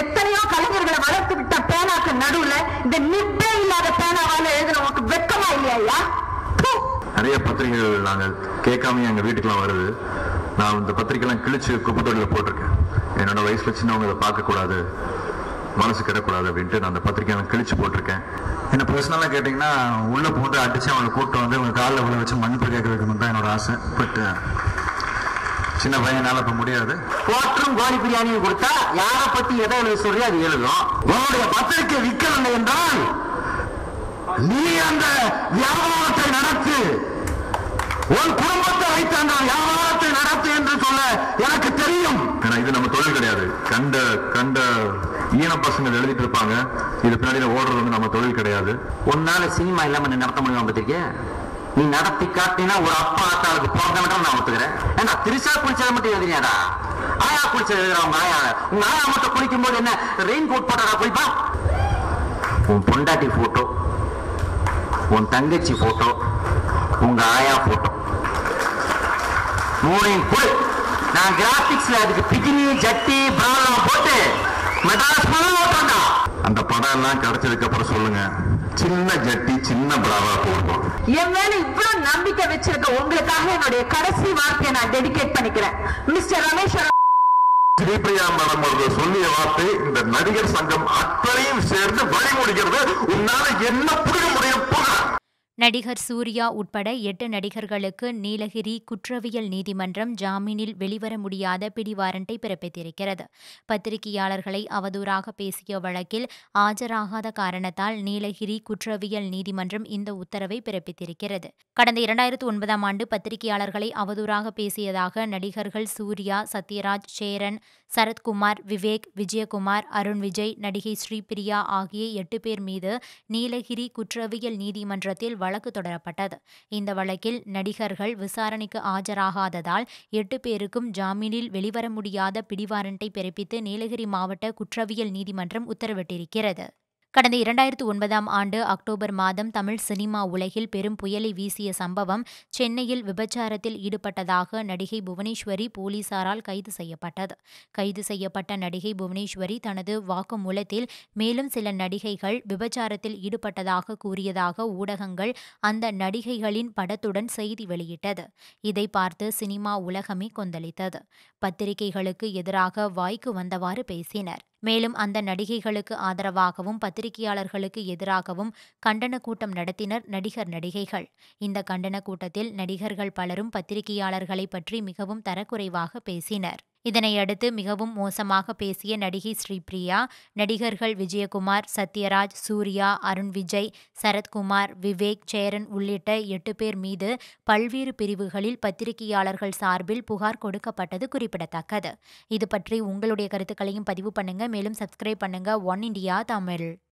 எத்தனையோ கலைஞர்களை வளர்த்து விட்ட பேனாக்கு நடுவுல இந்த நிப்பே இல்லாத பேனாவால எழுதுன உனக்கு வெக்கமா இல்லையா? நிறைய பத்திரிகைகள் நாங்கள் கேட்காம எங்க வீட்டுக்கெல்லாம் வருது. நான் இந்த பத்திரிகைலாம் கிழிச்சு குப்பத்தொழில போட்டிருக்கேன். என்னோட வயசுல சின்னவங்க இதை பார்க்க கூடாது மனசு கிடக்கூடாது அப்படின்ட்டு நான் அந்த பத்திரிகையெல்லாம் கிழிச்சு போட்டிருக்கேன். என்ன பர்சனலாக கேட்டிங்கன்னா உள்ளே போட்டு அடிச்சு அவங்களை கூப்பிட்டு வந்து அவங்க காலில் உள்ள வச்சு மன்னிப்பு கேட்க வைக்கணும் தான் என்னோட ஆசை. பட் சின்ன பையனால இப்ப முடியாது. கோட்டரும் கோழி பிரியாணியும் கொடுத்தா யார பத்தி எதை எழுத சொல்லி அது எழுதும். உன்னுடைய பத்திரிக்கை விற்கவில்லை என்றால் நீ அந்த வியாபாரத்தை நடத்து. உன் குடும்பத்தை வைத்து அந்த வியாபாரத்தை நடத்து என்று சொல்ல எனக்கு தெரியும். இது நம்ம தொழில் கிடையாது. கண்ட கண்ட ஈன பசங்க எழுதிட்டு இருப்பாங்க. இது பின்னாடி ஓடுறது வந்து நம்ம தொழில் கிடையாது. உன்னால சினிமா இல்லாம நடத்த முடியுமா பத்திரிக்கை? நீ நடத்தி காட்டினா ஒரு அப்பா ஆத்தாளுக்கு பிறந்த மட்டும் நான் ஒத்துக்கிறேன். ஏன்னா திரிசா குளிச்சதை மட்டும் எழுதினியாடா? ஆயா குளிச்சது எழுதுறவங்க ஆயா. உங்க ஆயா மட்டும் குளிக்கும் போது என்ன ரெயின் கோட் போட்டாடா குளிப்பா? உன் பொண்டாட்டி போட்டோ உன் தங்கச்சி போட்டோ உங்க ஆயா போட்டோ மூணையும் கொடு. நான் கிராபிக்ஸ்ல அதுக்கு பிகினி ஜட்டி பிராலாம் போட்டு மெட்ராஸ் போட்டா அந்த படம் எல்லாம் கிடைச்சதுக்கு அப்புறம் சொல்லுங்க. சின்ன ஜட்டி சின்ன பிராவா போடுவோம். என் மேல இவ்வளவு நம்பிக்கை வச்சிருக்க உங்களுக்காக என்னுடைய கடைசி வார்த்தையை நான் டெடிகேட் பண்ணிக்கிறேன். மிஸ்டர் ரமேஷ் ஸ்ரீபிரியா மேடம் அவர்கள் சொல்லிய வார்த்தை இந்த நடிகர் சங்கம் அத்தனையும் சேர்ந்து வழி முடிக்கிறது. உன்னால என்ன புரிய முடியும்? புகழ் நடிகர் சூர்யா உட்பட எட்டு நடிகர்களுக்கு நீலகிரி குற்றவியல் நீதிமன்றம் ஜாமீனில் வெளிவர முடியாத பிடிவாரண்டை பிறப்பித்திருக்கிறது. பத்திரிகையாளர்களை அவதூறாக பேசிய வழக்கில் ஆஜராகாத காரணத்தால் நீலகிரி குற்றவியல் நீதிமன்றம் இந்த உத்தரவை பிறப்பித்திருக்கிறது. கடந்த இரண்டாயிரத்து ஒன்பதாம் ஆண்டு பத்திரிகையாளர்களை அவதூறாக பேசியதாக நடிகர்கள் சூர்யா சத்யராஜ் சேரன் சரத்குமார் விவேக் விஜயகுமார் அருண் விஜய் நடிகை ஸ்ரீபிரியா ஆகிய எட்டு பேர் மீது நீலகிரி குற்றவியல் நீதிமன்றத்தில் வழக்கு தொடரப்பட்டது. இந்த வழக்கில் நடிகர்கள் விசாரணைக்கு ஆஜராகாததால் எட்டு பேருக்கும் ஜாமீனில் வெளிவர முடியாத பிடிவாரண்டை பிறப்பித்து நீலகிரி மாவட்ட குற்றவியல் நீதிமன்றம் உத்தரவிட்டிருக்கிறது. கடந்த இரண்டாயிரத்து ஒன்பதாம் ஆண்டு அக்டோபர் மாதம் தமிழ் சினிமா உலகில் பெரும் புயலை வீசிய சம்பவம் சென்னையில் விபச்சாரத்தில் ஈடுபட்டதாக நடிகை புவனேஸ்வரி போலீசாரால் கைது செய்யப்பட்டது. கைது செய்யப்பட்ட நடிகை புவனேஸ்வரி தனது வாக்குமூலத்தில் மேலும் சில நடிகைகள் விபச்சாரத்தில் ஈடுபட்டதாக கூறியதாக ஊடகங்கள் அந்த நடிகைகளின் படத்துடன் செய்தி வெளியிட்டது. இதை பார்த்து சினிமா உலகமே கொந்தளித்தது. பத்திரிகைகளுக்கு எதிராக வாய்க்கு வந்தவாறு பேசினர். மேலும் அந்த நடிகைகளுக்கு ஆதரவாகவும் பத்திரிகையாளர்களுக்கு எதிராகவும் கண்டன கூட்டம் நடத்தினர் நடிகர் நடிகைகள். இந்த கண்டன கூட்டத்தில் நடிகர்கள் பலரும் பத்திரிகையாளர்களை பற்றி மிகவும் தரக்குறைவாக பேசினர். இதனையடுத்து மிகவும் மோசமாக பேசிய நடிகை ஸ்ரீபிரியா நடிகர்கள் விஜயகுமார் சத்யராஜ் சூர்யா அருண் விஜய் சரத்குமார் விவேக் சேரன் உள்ளிட்ட எட்டு பேர் மீது பல்வேறு பிரிவுகளில் பத்திரிகையாளர்கள் சார்பில் புகார் கொடுக்கப்பட்டது குறிப்பிடத்தக்கது. இது பற்றி உங்களுடைய கருத்துக்களையும் பதிவு பண்ணுங்க. மேலும் சப்ஸ்கிரைப் பண்ணுங்க. One India Tamil.